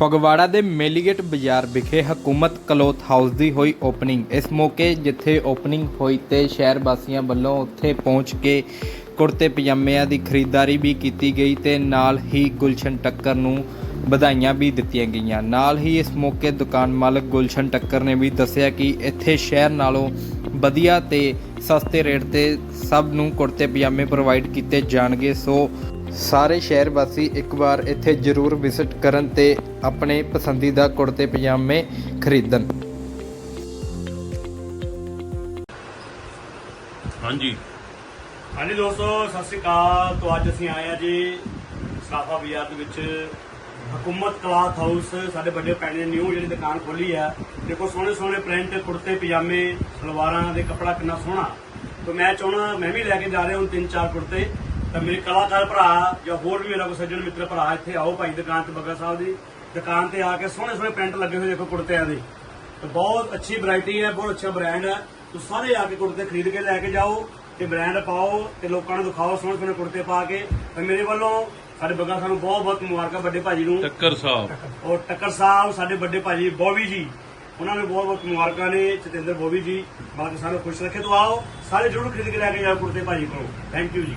ਫਗਵਾੜਾ ਦੇ ਮੇਲੀਗੇਟ ਬਾਜ਼ਾਰ ਵਿਖੇ ਹਕੂਮਤ ਕਲੋਥ ਹਾਊਸ ਦੀ ਹੋਈ ਓਪਨਿੰਗ। ਇਸ ਮੌਕੇ ਜਿੱਥੇ ਓਪਨਿੰਗ ਹੋਈ ਤੇ ਸ਼ਹਿਰ ਵਾਸੀਆਂ ਵੱਲੋਂ ਉੱਥੇ ਪਹੁੰਚ ਕੇ ਕੁੜਤੇ ਪਜਾਮਿਆਂ ਦੀ ਖਰੀਦਦਾਰੀ ਵੀ ਕੀਤੀ ਗਈ ਤੇ ਨਾਲ ਹੀ ਗੁਲਸ਼ਨ ਟੱਕਰ ਨੂੰ ਵਧਾਈਆਂ ਵੀ ਦਿੱਤੀਆਂ ਗਈਆਂ। ਨਾਲ ਹੀ ਇਸ ਮੌਕੇ ਦੁਕਾਨ ਮਾਲਕ ਗੁਲਸ਼ਨ ਟੱਕਰ ਨੇ ਵੀ ਦੱਸਿਆ ਕਿ ਇੱਥੇ ਸ਼ਹਿਰ ਨਾਲੋਂ ਵਧੀਆ ਤੇ ਸਸਤੇ ਰੇਟ ਤੇ ਸਭ ਨੂੰ ਕੁੜਤੇ ਪਜਾਮੇ ਪ੍ਰੋਵਾਈਡ ਕੀਤੇ ਜਾਣਗੇ। ਸੋ ਸਾਰੇ ਸ਼ਹਿਰ ਵਾਸੀ ਇੱਕ ਵਾਰ ਇੱਥੇ ਜ਼ਰੂਰ ਵਿਜ਼ਿਟ ਕਰਨ ਤੇ ਆਪਣੇ ਪਸੰਦੀਦਾ ਕੁੜਤੇ ਪਜਾਮੇ ਖਰੀਦਣ। ਹਾਂਜੀ। ਹਾਂਜੀ ਦੋਸਤੋ, ਸਤਿ ਸ੍ਰੀ ਅਕਾਲ। ਤੋਂ ਅੱਜ ਅਸੀਂ ਆਏ ਆ ਜੀ ਸਰਾਫਾ ਬਾਜ਼ਾਰ ਦੇ ਵਿੱਚ। ਹਕੂਮਤ ਕਲਾਥ ਹਾਊਸ, ਸਾਡੇ ਵੱਡੇ ਭੈਣ ਨੇ ਨਿਊ ਜਿਹੜੀ ਦੁਕਾਨ ਖੋਲੀ ਆ ਦੇਖੋ ਸੋਹਣੇ ਸੋਹਣੇ ਪ੍ਰਿੰਟ, ਕੁੜਤੇ, ਪਜਾਮੇ, ਸਲਵਾਰਾਂ ਦੇ ਕੱਪੜਾ ਕਿੰਨਾ ਸੋਹਣਾ। ਤਾਂ ਮੈਂ ਚਾਹਣਾ ਮੈਂ ਵੀ ਲੈ ਕੇ ਜਾ ਰਿਹਾ ਹੁਣ ਤਿੰਨ ਚਾਰ ਕੁੜਤੇ। ਤਾਂ ਮੇਰੇ ਕਲਾਕਾਰ ਭਰਾ ਜਾਂ ਹੋਰ ਵੀ ਮੇਰਾ ਕੋਈ ਸੱਜਣ ਮਿੱਤਰ ਭਰਾ ਇੱਥੇ ਆਓ ਭਾਈ ਦੁਕਾਨ ਤੇ ਬੱਗਾ ਸਾਹਿਬ ਦੀ। ਦੁਕਾਨ ਤੇ ਆ ਕੇ ਸੋਹਣੇ ਸੋਹਣੇ ਪ੍ਰਿੰਟ ਲੱਗੇ ਹੋਏ ਦੇਖੋ ਕੁੜਤਿਆਂ ਦੇ। ਤੇ ਬਹੁਤ ਅੱਛੀ ਵੈਰਾਈਟੀ ਹੈ ਬਹੁਤ ਅੱਛਾ ਬ੍ਰਾਂਡ ਹੈ। ਤੁਸੀਂ ਸਾਰੇ ਆ ਕੇ ਕੁੜਤੇ ਖਰੀਦ ਕੇ ਲੈ ਕੇ ਜਾਓ ਤੇ ਬ੍ਰਾਂਡ ਪਾਓ ਤੇ ਲੋਕਾਂ ਨੂੰ ਦਿਖਾਓ ਸੋਹਣੇ ਸੋਹਣੇ ਕੁੜਤੇ ਪਾ ਕੇ। ਤੇ ਮੇਰੇ ਵੱਲੋਂ ਸਾਡੇ ਬੱਗਾ ਸਾਨੂੰ ਬਹੁਤ ਬਹੁਤ ਮੁਬਾਰਕਾਂ ਵੱਡੇ ਭਾਜੀ ਨੂੰ। ਟੱਕਰ ਸਾਹਿਬ। ਔਰ ਟੱਕਰ ਸਾਹਿਬ ਸਾਡੇ ਵੱਡੇ ਭਾਜੀ ਬੋਬੀ ਜੀ ਉਹਨਾਂ ਨੂੰ ਬਹੁਤ ਬਹੁਤ ਮੁਬਾਰਕਾਂ ਨੇ ਜਤਿੰਦਰ ਬੋਬੀ ਜੀ। ਬਾਕੀ ਸਾਰੇ ਖੁਸ਼ ਰੱਖੇ ਤੋਂ ਆਓ ਸਾਰੇ ਜਰੂਰ ਖਰੀਦ ਕੇ ਲੈ ਕੇ ਜਾਓ ਕੁੜਤੇ ਭਾਜੀ ਕੋਲੋਂ। ਥੈਂਕ ਯੂ ਜੀ।